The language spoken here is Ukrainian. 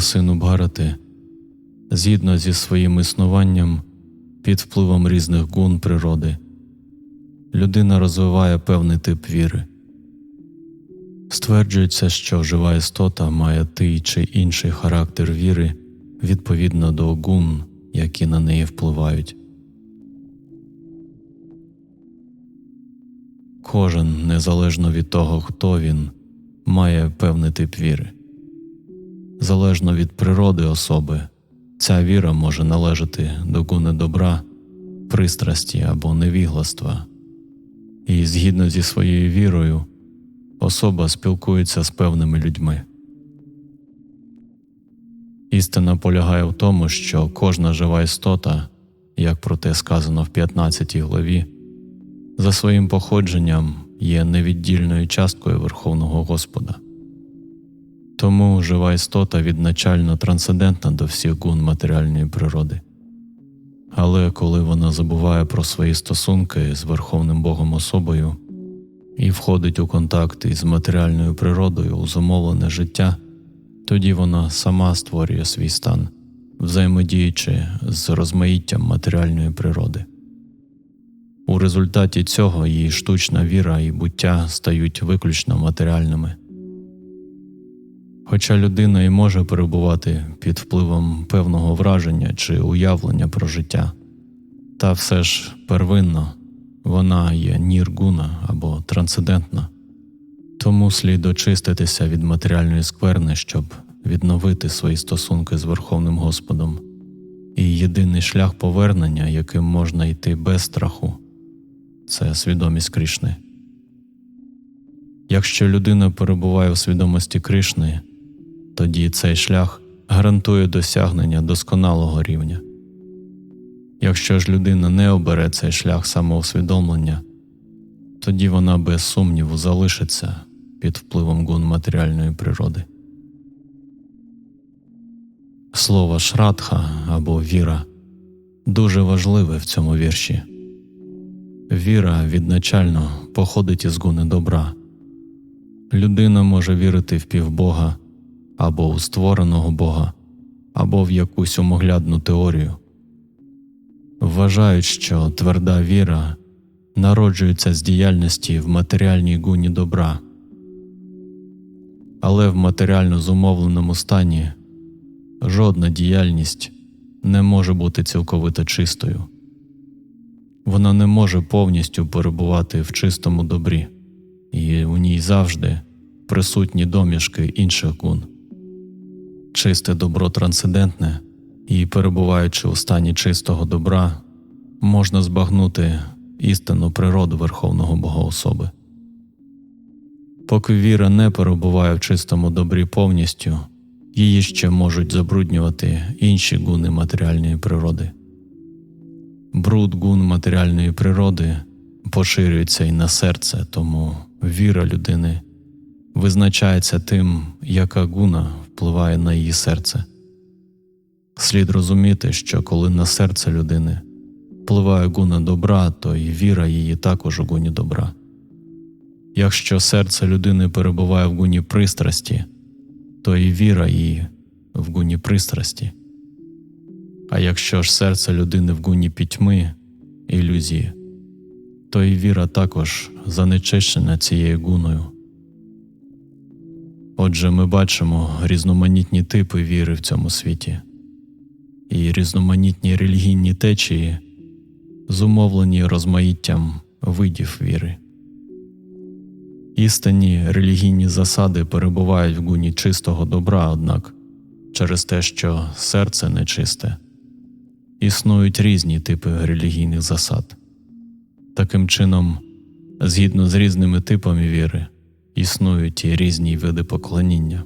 сину Бхарати, згідно зі своїм існуванням під впливом різних гун природи, людина розвиває певний тип віри. Стверджується, що жива істота має той чи інший характер віри відповідно до гун, які на неї впливають. Кожен, незалежно від того, хто він, має певний тип віри. Залежно від природи особи, ця віра може належати до гуни добра, пристрасті або невігластва, і згідно зі своєю вірою, особа спілкується з певними людьми. Істина полягає в тому, що кожна жива істота, як про те сказано в 15 главі, за своїм походженням є невіддільною часткою Верховного Господа. Тому жива істота відначально трансцендентна до всіх гун матеріальної природи. Але коли вона забуває про свої стосунки з Верховним Богом особою і входить у контакт із матеріальною природою у зумовлене життя, тоді вона сама створює свій стан, взаємодіючи з розмаїттям матеріальної природи. У результаті цього її штучна віра і буття стають виключно матеріальними. Хоча людина і може перебувати під впливом певного враження чи уявлення про життя, та все ж первинно вона є ніргуна або трансцендентна, тому слід очиститися від матеріальної скверни, щоб відновити свої стосунки з Верховним Господом, і єдиний шлях повернення, яким можна йти без страху, це свідомість Кришни. Якщо людина перебуває у свідомості Кришни, тоді цей шлях гарантує досягнення досконалого рівня. Якщо ж людина не обере цей шлях самоусвідомлення, тоді вона без сумніву залишиться під впливом гун матеріальної природи. Слово шрадха або віра дуже важливе в цьому вірші. Віра відначально походить із гуни добра. Людина може вірити в півбога або у створеного Бога, або в якусь умоглядну теорію. Вважають, що тверда віра народжується з діяльності в матеріальній гуні добра, але в матеріально зумовленому стані жодна діяльність не може бути цілковито чистою. Вона не може повністю перебувати в чистому добрі, і у ній завжди присутні домішки інших гун. Чисте добро трансцендентне, і, перебуваючи у стані чистого добра, можна збагнути істинну природу Верховного Богоособи. Поки віра не перебуває в чистому добрі повністю, її ще можуть забруднювати інші гуни матеріальної природи. Бруд гун матеріальної природи поширюється і на серце, тому віра людини визначається тим, яка гуна впливає на її серце. Слід розуміти, що коли на серце людини впливає гуна добра, то і віра її також у гуні добра. Якщо серце людини перебуває в гуні пристрасті, то і віра її в гуні пристрасті. А якщо ж серце людини в гуні пітьми, ілюзії, то і віра також занечищена цією гуною. Отже, ми бачимо різноманітні типи віри в цьому світі, і різноманітні релігійні течії, зумовлені розмаїттям видів віри. Істинні релігійні засади перебувають в гуні чистого добра, однак через те, що серце нечисте, існують різні типи релігійних засад. Таким чином, згідно з різними типами віри, існують і різні види поклоніння.